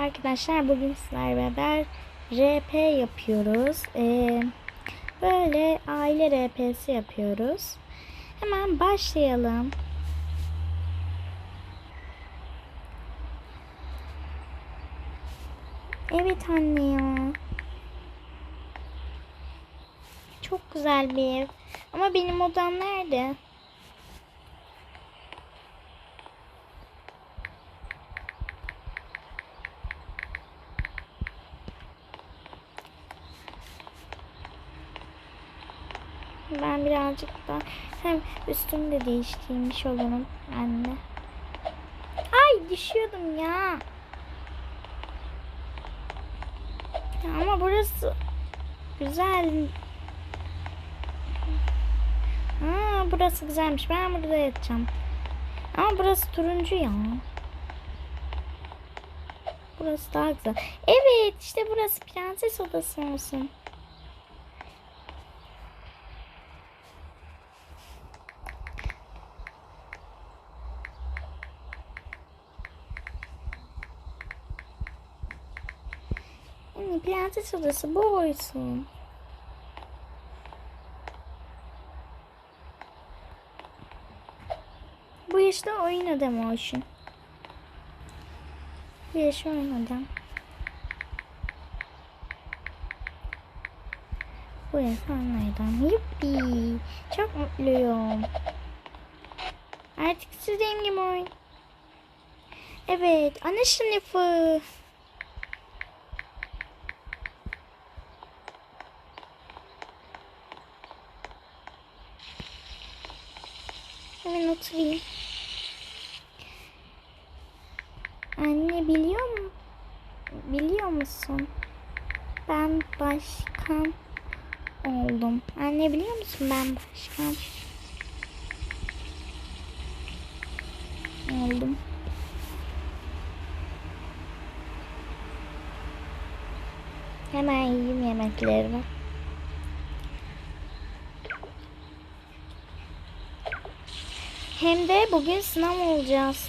arkadaşlar bugün sizlerle beraber RP yapıyoruz. Ee, böyle aile RP'si yapıyoruz. Hemen başlayalım. Evet anne ya. Çok güzel bir ev. Ama benim odam nerede? Ben birazcık da hem üstümü de değiştirmiş olurum anne. Ay düşüyordum ya. Ya ama burası güzel. Aa, burası güzelmiş. Ben burada yatacağım. Ama burası turuncu ya. Burası daha güzel. Evet işte burası prenses odası olsun. Yani prenses odası bu olsun. Bu işte oyun adamı olsun. Bu yaş oyun adam. Bu adam. Yuppi. Çok mutluyum. Artık gibi oyun. Evet. Ana sınıfı. Hemen oturayım. Anne biliyor mu? Biliyor musun? Ben başkan oldum. Anne biliyor musun ben başkan oldum. Hemen yiyeyim yemeklerimi. Hem de bugün sınav olacağız.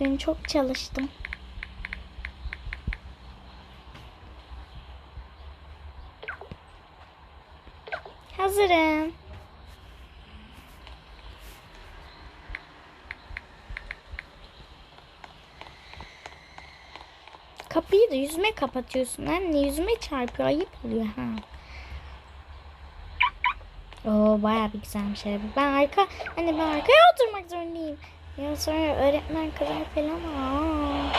Dün çok çalıştım. Da yüzüme kapatıyorsun anne. Yüzüme çarpıyor. Ayıp oluyor ha. Oo bayağı bir güzelmiş araba. Ben arka, hani ben arkaya oturmak zorundayım. Ya sonra öğretmen kızar falan. Aa.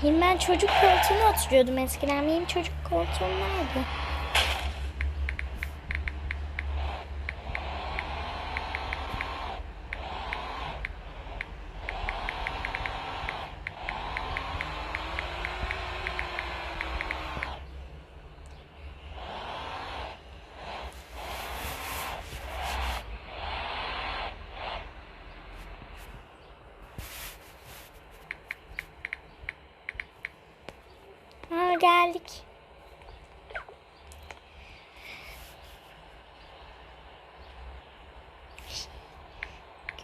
Hem ben çocuk koltuğuna oturuyordum eskiden. Benim çocuk koltuğum nerede? Ha geldik.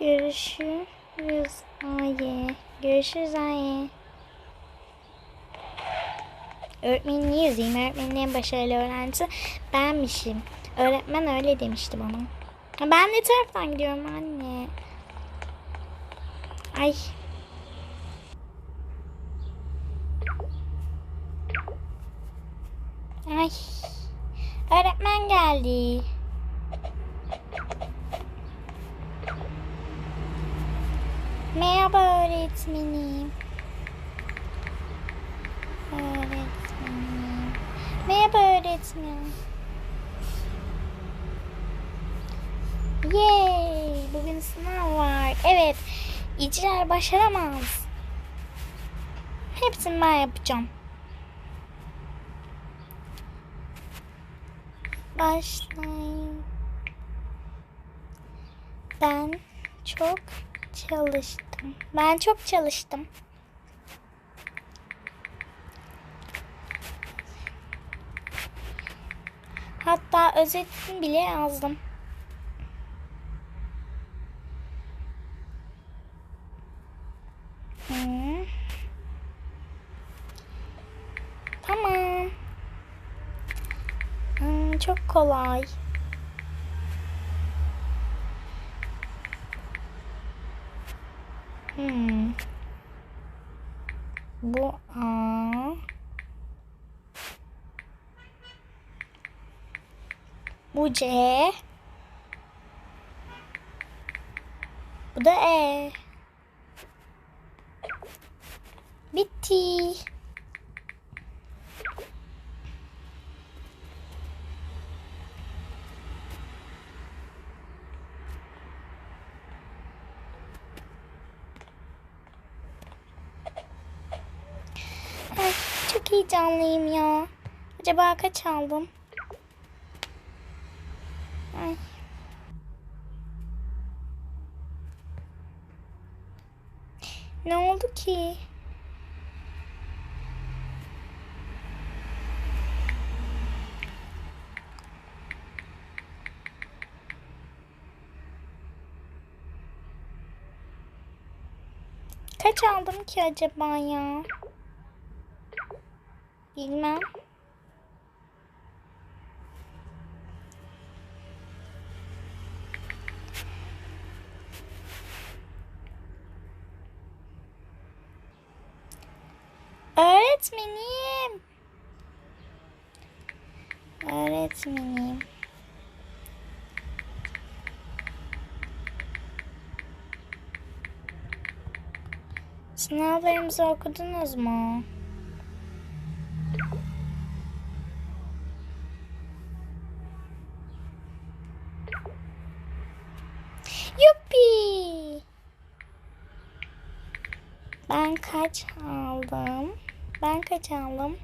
Görüşürüz Aye. Görüşürüz Aye. Öğretmeni niye üzeyim? Öğretmenin en başarılı öğrencisi benmişim. Öğretmen öyle demişti bana. Ben ne taraftan gidiyorum anne? Ay. Ay. Öğretmen geldi. Merhaba öğretmenim. Öğretmenim. Merhaba öğretmenim. Yay! Bugün sınav var. Evet. İcrar başaramaz. Hepsini ben yapacağım. Başlayın. Ben çok çalıştım. Ben çok çalıştım. Hatta özetini bile yazdım. Hmm. Tamam. Hmm, çok kolay. Hmm. Bu A. Bu C. Bu da E. Bitti. Ay, çok heyecanlıyım ya. Acaba kaç aldım? Ay. Ne oldu ki? Kaç aldım ki acaba ya? Bilmem. Öğretmenim. Öğretmenim. Sınavlarımızı okudunuz mu? Yuppi! Ben kaç aldım? Ben kaç aldım?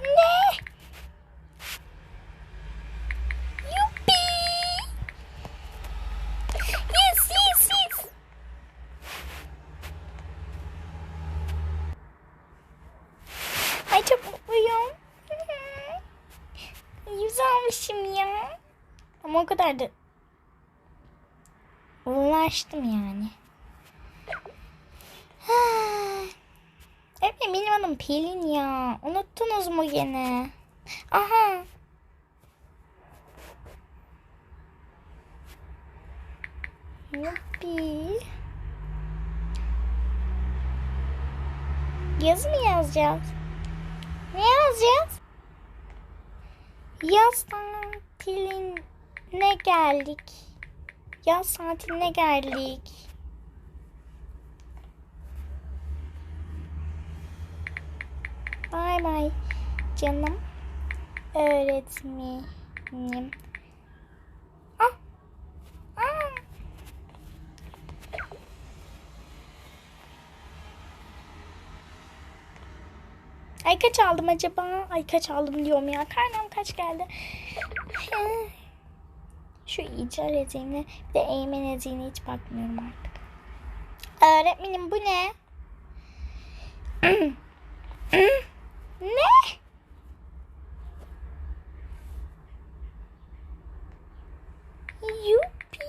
Ne? Yuppi! Yes, yes, yes. Ay çok mutluyum. Yüz almışım ya. Ama o kadar da ulaştım yani. Evet benim adım Pelin ya. Unuttunuz mu gene? Aha. Yuppi. Yazı mı yazacağız? Ne yazacağız? Yaz tatiline geldik. Yaz tatiline geldik. Bay bay canım öğretmenim. Ay kaç aldım acaba? Ay kaç aldım diyorum ya. Karnım kaç geldi? Şu icar ezimle bir de eğmen ezine hiç bakmıyorum artık. Öğretmenim bu ne? ne? Yuppi.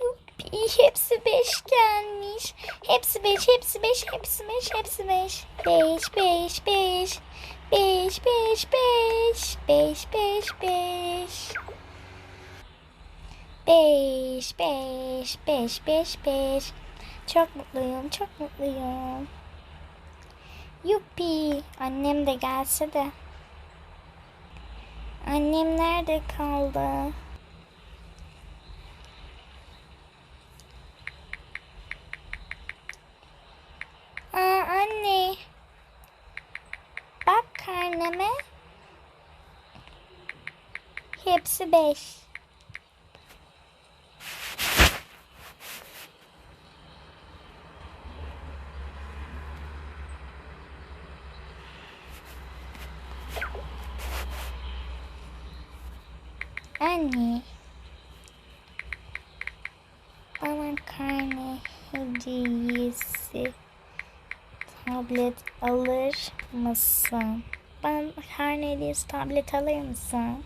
Yuppi. Hepsi beş gelmiş. Hepsi beş, hepsi beş, hepsi beş, hepsi beş. Beş, beş, beş. Beş, beş, beş. Beş, beş, beş. Beş, beş, beş, beş, beş. Çok mutluyum, çok mutluyum. Yuppi. Annem de gelse de. Annem nerede kaldı? Aa anne. Bak karneme. Hepsi beş. Anne. Bana karne hediyesi tablet alır mısın? Bana karne hediyesi tablet alır mısın?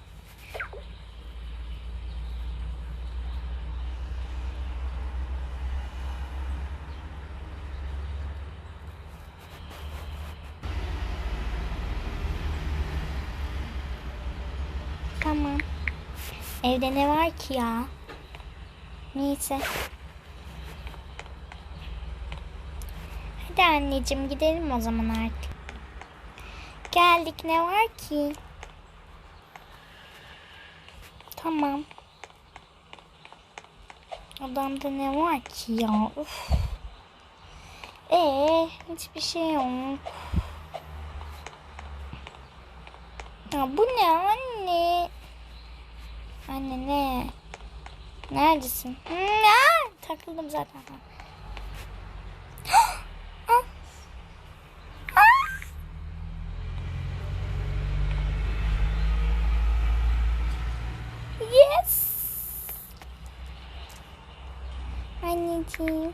Tamam. Evde ne var ki ya? Neyse. Hadi anneciğim gidelim o zaman artık. Geldik ne var ki? Tamam. Odamda ne var ki ya? Uf. Ee, hiçbir şey yok. Ya bu ne anne? Anne ne? Neredesin? Hmm, takıldım zaten. Anneciğim.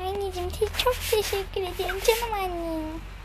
Anneciğim çok teşekkür ederim canım annem.